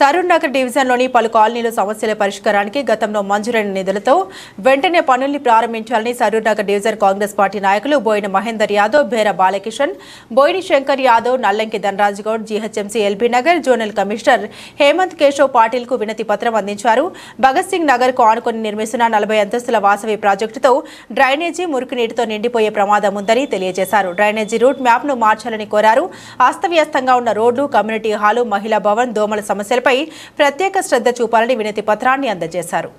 సరూర్ నగర్ డివిజన్లోని పలు కాలనీల సమస్యల పరిష్కారానికి గతంలో మంజూరైన నిధులతో వెంటనే పనుల్ని ప్రారంభించాలని సరూర్ నగర్ డివిజన్ కాంగ్రెస్ పార్టీ నాయకులు Boina Mahender Yadav Bhera Balakishan Boini Shankar Yadav Nallanki Dhanraj Goud GHMC LB Nagar zonal commissioner Hemant Keshav పాటిల్కు వినతి పత్రం అందించారు. భగత్ సింగ్ నగర్కు ఆనుకొని నిర్మిస్తున్న నలభై అంతస్తుల వాసవి ప్రాజెక్టుతో డ్రైనేజీ మురుగునీటితో నిండిపోయే ప్రమాదం ఉందని తెలియజేశారు. డ్రైనేజీ రూట్ మ్యాప్ను మార్చాలని కోరారు. అస్తవ్యస్తంగా ఉన్న రోడ్లు కమ్యూనిటీ హాలు మహిళా భవన్ దోమల సమస్యలపై ప్రత్యేక శ్రద్ధ చూపాలని వినతి పత్రాన్ని అందజేశారు.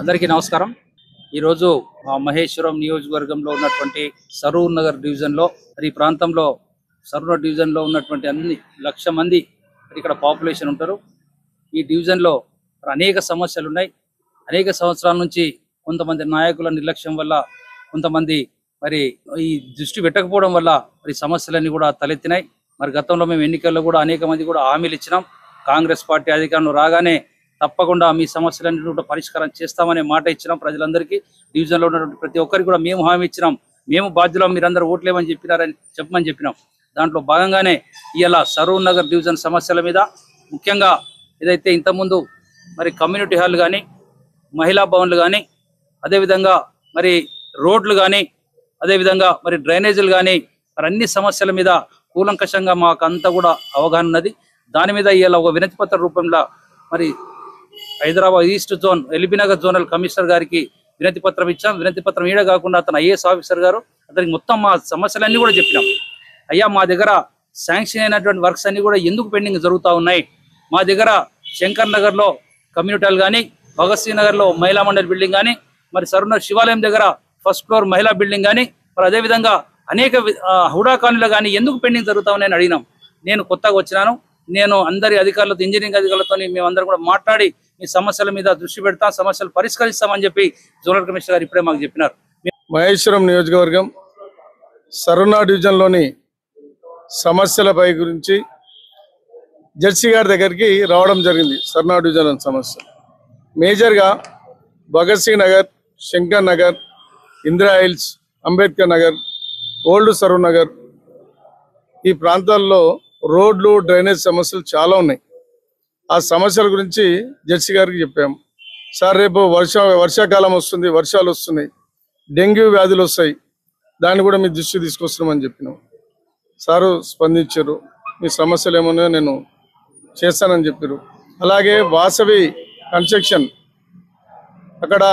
అందరికీ నమస్కారం. ఈరోజు ఆ, మహేశ్వరం నియోజకవర్గంలో ఉన్నటువంటి సరూర్ నగర్ డివిజన్లో మరి ఈ ప్రాంతంలో సరూర్ డివిజన్లో ఉన్నటువంటి అన్ని లక్ష మంది మరి ఇక్కడ పాపులేషన్ ఉంటారు. ఈ డివిజన్లో అనేక సమస్యలు ఉన్నాయి. అనేక సంవత్సరాల నుంచి కొంతమంది నాయకుల నిర్లక్ష్యం వల్ల కొంతమంది మరి ఈ దృష్టి పెట్టకపోవడం వల్ల మరి సమస్యలన్నీ కూడా తలెత్తినాయి. మరి గతంలో మేము ఎన్నికల్లో కూడా అనేక మంది కూడా హామీలు ఇచ్చినాం. కాంగ్రెస్ పార్టీ అధికారంలో రాగానే తప్పకుండా మీ సమస్యలన్నీ కూడా పరిష్కారం చేస్తామనే మాట ఇచ్చినాం ప్రజలందరికీ. డివిజన్లో ఉన్నటువంటి ప్రతి ఒక్కరికి కూడా మేము హామీ ఇచ్చినాం. మేము బాధ్యులం మీరందరూ ఓట్లేమని చెప్పినారని చెప్పమని చెప్పినాం. దాంట్లో భాగంగానే ఇలా సరూర్ నగర్ డివిజన్ సమస్యల మీద ముఖ్యంగా ఏదైతే ఇంతకుముందు మరి కమ్యూనిటీ హాల్ కానీ మహిళా భవన్లు కానీ అదేవిధంగా మరి రోడ్లు కానీ అదేవిధంగా మరి డ్రైనేజీలు కానీ మరి అన్ని సమస్యల మీద కూలంకషంగా మాకు అంతా కూడా అవగాహన ఉన్నది. దాని మీద ఇలా ఒక వినతిపత్ర రూపంలో మరి Hyderabad east zone LB Nagar zonal commissioner గారికి వినతి పత్రం ఇచ్చాం. వినతి పత్రం ఈడ కాకుండా అతను ఐఏఎస్ ఆఫీసర్ గారు అతనికి మొత్తం మా సమస్యలన్నీ కూడా చెప్పినాం. అయ్యా మా దగ్గర శాంక్షన్ అయినటువంటి వర్క్స్ అన్ని కూడా ఎందుకు పెండింగ్ జరుగుతూ ఉన్నాయి? మా దగ్గర శంకర్ నగర్లో కమ్యూనిటీలు కానీ భగత్ సింగ్ నగర్లో మహిళా మండలి బిల్డింగ్ కానీ మరి సరుణ శివాలయం దగ్గర ఫస్ట్ ఫ్లోర్ మహిళా బిల్డింగ్ కానీ మరి అదేవిధంగా అనేక హుడా కాలనీలో కానీ ఎందుకు పెండింగ్ జరుగుతూ ఉన్నాయని అడిగినాం. నేను కొత్తగా వచ్చినాను. నేను అందరి అధికారులతో ఇంజనీరింగ్ అధికారులతో మేమందరం కూడా మాట్లాడి మీ సమస్యల మీద దృష్టి పెడతాం సమస్యలు పరిష్కరిస్తామని చెప్పి జోనల్ కమిషనర్ గారు ఇప్పుడే మాకు చెప్పినారు. మహేశ్వరం నియోజకవర్గం సరుణా డివిజన్లోని సమస్యలపై గురించి జడ్సీ గారి దగ్గరికి రావడం జరిగింది సరుణా డివిజన్ సమస్య. మేజర్గా భగత్ సింగ్ నగర్ శంకర్ నగర్ ఇందిరా హిల్స్ అంబేద్కర్ నగర్ ఓల్డ్ సరువు నగర్ ఈ ప్రాంతాల్లో రోడ్లు డ్రైనేజ్ సమస్యలు చాలా ఉన్నాయి. ఆ సమస్యల గురించి జడ్సీ గారికి చెప్పాము సార్ రేపు వర్ష వర్షాకాలం వస్తుంది వర్షాలు వస్తున్నాయి డెంగ్యూ వ్యాధులు వస్తాయి. దాన్ని కూడా మీ దృష్టి తీసుకొస్తున్నామని చెప్పినాం. సారు స్పందించారు. మీ సమస్యలు ఏమన్నాయో నేను చేస్తానని చెప్పారు. అలాగే వాసవి కన్స్ట్రక్షన్. అక్కడ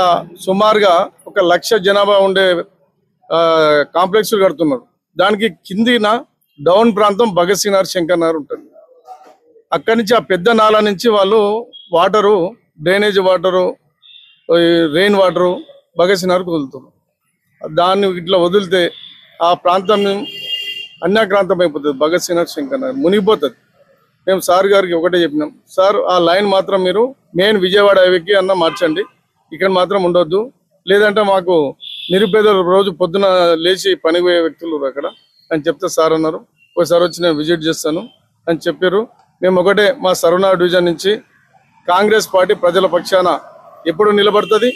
సుమారుగా ఒక లక్ష జనాభా ఉండే కాంప్లెక్స్లు కడుతున్నారు. దానికి కిందిన డౌన్ ప్రాంతం భగత్ సింగ్ నగర్ శంకర్ నగర్ ఉంటుంది అక్కడి నుంచి ఆ పెద్ద నాలా నుంచి వాళ్ళు water drainage water rain water Bhagat Singh నగర్కి వదులుతారు దాన్ని ఇట్లా వదిలితే ఆ ప్రాంతం అన్యాక్రాంతం అయిపోతుంది భగత్ సింగ్ నగర్ శంకర్ నగర్ మునిగిపోతుంది. మేము సార్ గారికి ఒకటే చెప్పినాం సార్ ఆ లైన్ మాత్రం మీరు మెయిన్ విజయవాడ హైవేకి అన్న మార్చండి. ఇక్కడ మాత్రం ఉండొద్దు. లేదంటే మాకు నిరుపేదలు రోజు పొద్దున లేచి పనిపోయే వ్యక్తులు అక్కడ. అని చెప్తే సార్ అన్నారు. ఒకసారి వచ్చి నేను విజిట్ చేస్తాను అని చెప్పారు. మేము ఒకటే మా సరుణా డివిజన్ నుంచి కాంగ్రెస్ పార్టీ ప్రజల పక్షాన ఎప్పుడు నిలబడుతుంది.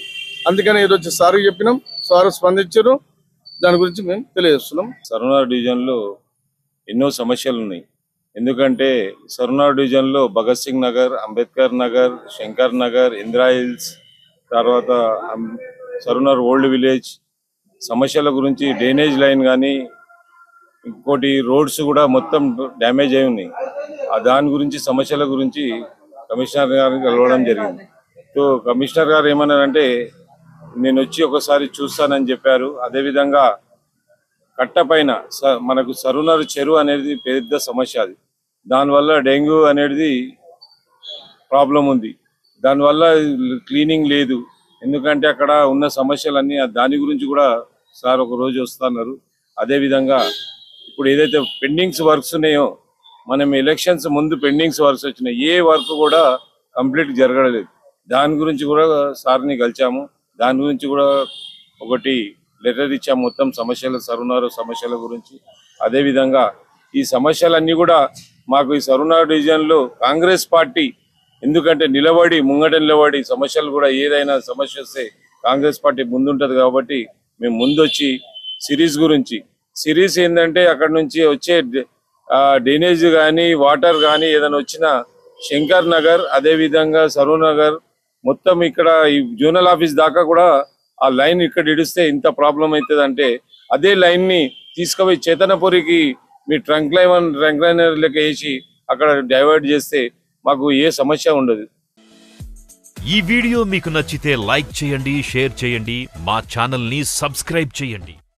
అందుకని ఈరోజు సార్ చెప్పినాం. సార్ స్పందించారు. దాని గురించి మేము తెలియజేస్తున్నాం. సరునార్ డివిజన్లో ఎన్నో సమస్యలు ఉన్నాయి. ఎందుకంటే సరునార్ డివిజన్లో భగత్ సింగ్ నగర్ అంబేద్కర్ నగర్ శంకర్ నగర్ ఇందిరా హిల్స్ తర్వాత సరుణర్ ఓల్డ్ విలేజ్ సమస్యల గురించి డ్రైనేజ్ లైన్ కానీ ఇంకోటి రోడ్స్ కూడా మొత్తం డ్యామేజ్ అయి ఉన్నాయి. ఆ దాని గురించి సమస్యల గురించి కమిషనర్ గారిని కలవడం జరిగింది. సో కమిషనర్ గారు ఏమన్నారంటే నేను వచ్చి ఒకసారి చూస్తానని చెప్పారు. అదేవిధంగా కట్ట పైన స- మనకు సరునరు చెరువు అనేది పెద్ద సమస్య అది. దానివల్ల డెంగ్యూ అనేది ప్రాబ్లం ఉంది. దానివల్ల క్లీనింగ్ లేదు. ఎందుకంటే అక్కడ ఉన్న సమస్యలన్నీ దాని గురించి కూడా సార్ ఒక రోజు వస్తున్నారు. అదేవిధంగా ఇప్పుడు ఏదైతే పెండింగ్స్ వర్క్స్ ఉన్నాయో మనం ఎలక్షన్స్ ముందు పెండింగ్స్ వర్క్స్ వచ్చినాయి ఏ వర్క్ కూడా కంప్లీట్ జరగలేదు. దాని గురించి కూడా సార్ని కలిచాము. దాని గురించి కూడా ఒకటి లెటర్ ఇచ్చాము మొత్తం సమస్యలు సరునారు సమస్యల గురించి. అదేవిధంగా ఈ సమస్యలన్నీ కూడా మాకు ఈ సరునారు డివిజన్లో కాంగ్రెస్ పార్టీ ఎందుకంటే నిలబడి ముంగట నిలబడి సమస్యలు కూడా ఏదైనా సమస్య వస్తే కాంగ్రెస్ పార్టీ ముందుంటుంది కాబట్టి మేము ముందొచ్చి సిరీస్ గురించి సిరీస్ ఏంటంటే అక్కడ నుంచి వచ్చే డ్రైనేజ్ కానీ వాటర్ కానీ ఏదైనా వచ్చినా శంకర్ నగర్ అదేవిధంగా నగర్ మొత్తం ఇక్కడ ఈ జోనల్ ఆఫీస్ దాకా కూడా ఆ లైన్ ఇక్కడ ఇడిస్తే ఇంత ప్రాబ్లం అవుతుంది అంటే అదే లైన్ని తీసుకుపోయి చేతనపురికి మీ ట్రంక్ లైన్ ట్రంక్ లైనర్ లెక్క వేసి అక్కడ డైవర్ట్ చేస్తే మాకు ఏ సమస్య ఉండదు. ఈ వీడియో మీకు నచ్చితే లైక్ చేయండి షేర్ చేయండి మా ఛానల్ని సబ్స్క్రైబ్ చేయండి.